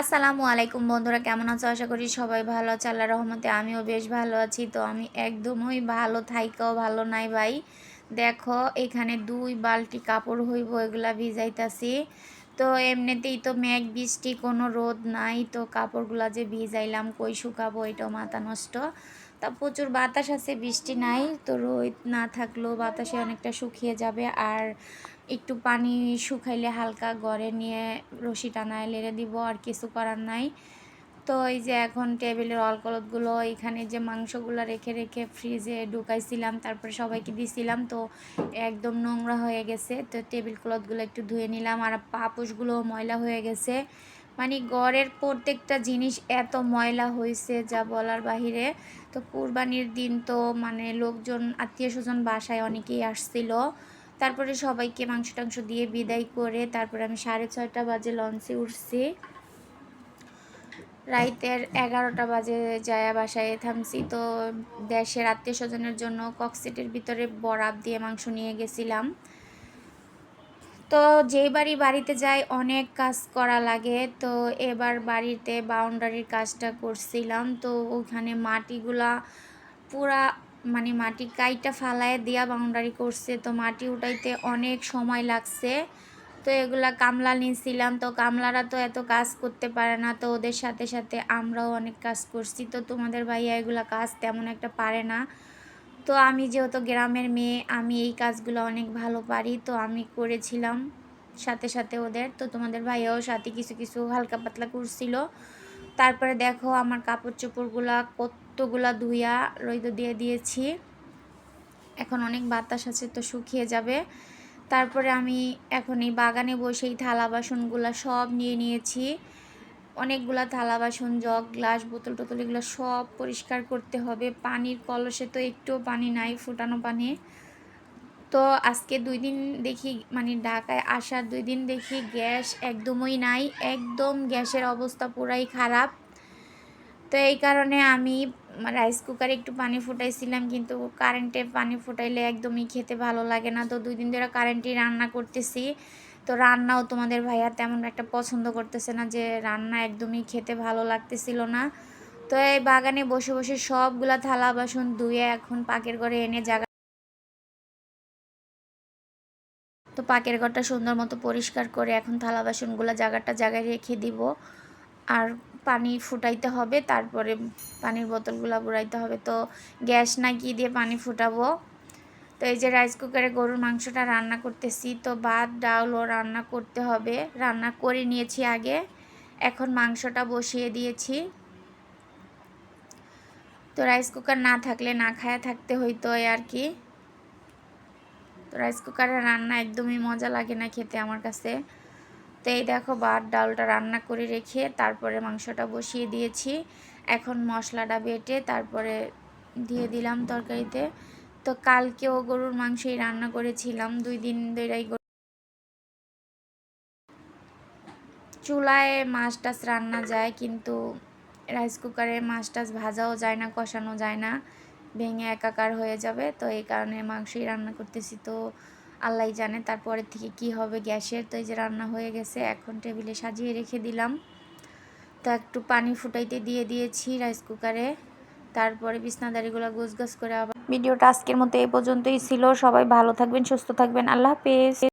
আসসালামু আলাইকুম বন্ধুরা, কেমন আছো? আশা করি সবাই ভালো আছে। আল্লাহ রহমতে আমিও বেশ ভালো আছি। তো আমি একদমই ভালো, থাইকাও ভালো নাই ভাই। দেখো, এখানে দুই বালতি কাপড় হইব, এগুলা ভিজাইতাছি। তো এমনিতেই তো মেঘ, বৃষ্টি, কোনো রোদ নাই। তো কাপড়গুলা যে ভিজাইলাম, কই শুকাবো, এটাও মাথা নষ্ট। তা প্রচুর বাতাস আছে, বৃষ্টি নাই। তো রোদ না থাকলেও বাতাসে অনেকটা শুকিয়ে যাবে। আর একটু পানি শুকাইলে হালকা গড়ে নিয়ে রশি টানায় লেড়ে দিব, আর কিছু করার নাই। তো এই যে এখন টেবিলের অলকলতগুলো এখানে যে মাংসগুলো রেখে রেখে ফ্রিজে ঢুকাইছিলাম, তারপরে সবাইকে দিছিলাম, তো একদম নোংরা হয়ে গেছে। তো টেবিল ক্লথগুলো একটু ধুয়ে নিলাম, আর পাপুসগুলো ময়লা হয়ে গেছে। মানে গড়ের প্রত্যেকটা জিনিস এত ময়লা হয়েছে যা বলার বাহিরে। তো কুরবানির দিন তো মানে লোকজন, আত্মীয় স্বজন বাসায় অনেকেই আসছিল। তারপরে সবাইকে মাংস টাংস দিয়ে বিদায় করে তারপরে আমি সাড়ে ছয়টা বাজে লঞ্চে উঠছি। রাইতের এগারোটা বাজে যায় বাসায় থামছি। তো দেশের আত্মীয় স্বজনের জন্য কক্সিটের ভিতরে বরাব দিয়ে মাংস নিয়ে গেছিলাম। তো যেই বাড়ি বাড়িতে যাই অনেক কাজ করা লাগে। তো এবার বাড়িতে বাউন্ডারির কাজটা করছিলাম। তো ওখানে মাটিগুলা পুরা মানে মাটি কাইটা ফালায় দিয়া বাউন্ডারি করছে, তো মাটি উঠাইতে অনেক সময় লাগছে। তো এগুলা কামলা নিয়েছিলাম তো কামলারা তো এত কাজ করতে পারে না, তো ওদের সাথে সাথে আমরাও অনেক কাজ করছি। তো তোমাদের ভাইয়া এগুলা কাজ তেমন একটা পারে না। তো আমি যেহেতু গ্রামের মেয়ে, আমি এই কাজগুলো অনেক ভালো পারি, তো আমি করেছিলাম সাথে সাথে ওদের। তো তোমাদের ভাইয়াও সাথে কিছু কিছু হালকা পাতলা করছিল। তারপরে দেখো আমার কাপড় চোপড়গুলা কতগুলা ধুইয়া রৈদ দিয়ে দিয়েছি। এখন অনেক বাতাস আছে তো শুকিয়ে যাবে। তারপরে আমি এখন এই বাগানে বসেই থালা বাসনগুলো সব নিয়ে নিয়েছি। অনেকগুলা থালা বাসন, জগ, গ্লাস, বোতল টোতল এগুলো সব পরিষ্কার করতে হবে। পানির কলসে তো একটুও পানি নাই, ফুটানো পানি। তো আজকে দুই দিন দেখি মানে ঢাকায় আসার দুই দিন দেখি গ্যাস একদমই নাই। একদম গ্যাসের অবস্থা পুরাই খারাপ। তো এই কারণে আমি রাইস কুকারে একটু পানি ফুটাইছিলাম, কিন্তু কারেন্টে পানি ফুটাইলে একদমই খেতে ভালো লাগে না। তো দুই দিন ধরে কারেন্টেই রান্না করতেছি। তো রান্নাও তোমাদের ভাইয়া তেমন একটা পছন্দ করতেছে না যে, রান্না একদমই খেতে ভালো লাগতেছিল না। তো এই বাগানে বসে বসে সবগুলা থালা বাসন ধুয়ে এখন পাকের ঘরে এনে জায়গা তো পাকের ঘরটা সুন্দর মতো পরিষ্কার করে এখন থালা বাসনগুলো জায়গাটা জায়গায় রেখে দিব। আর পানি ফুটাইতে হবে, তারপরে পানির বোতলগুলো বুড়াইতে হবে। তো গ্যাস না কি দিয়ে পানি ফুটাবো? তো এই যে রাইস কুকারে গরুর মাংসটা রান্না করতেছি, তো ভাত ডাউলও রান্না করতে হবে। রান্না করে নিয়েছি আগে, এখন মাংসটা বসিয়ে দিয়েছি। তো রাইস কুকার না থাকলে না খায়া থাকতে হইতো আর কি। তো রাইস কুকারে রান্না একদমই মজা লাগে না খেতে আমার কাছে। তো এই দেখো ভাত, ডালটা রান্না করে রেখে তারপরে মাংসটা বসিয়ে দিয়েছি। এখন মশলাটা বেটে তারপরে দিয়ে দিলাম তরকারিতে। তো কালকেও গরুর মাংসই রান্না করেছিলাম, দুই দিন ধরেই চুলায় মাছ টাছ রান্না যায়, কিন্তু রাইস কুকারে মাছ টাছ ভাজাও যায় না, কষানো যায় না, ভেঙে একাকার হয়ে যাবে। তো এই কারণে মাংসই রান্না করতেছি। তো আল্লাহ জানে তারপরে থেকে কি হবে গ্যাসের। তো এই যে রান্না হয়ে গেছে, এখন টেবিলে সাজিয়ে রেখে দিলাম। তো একটু পানি ফুটাইতে দিয়ে দিয়েছি রাইস কুকারে। তারপরে বিছনাদারিগুলো গোছ গাছ করে আবার ভিডিওটা আজকের মতো এই পর্যন্তই ছিল। সবাই ভালো থাকবেন, সুস্থ থাকবেন। আল্লাহ হাফেজ।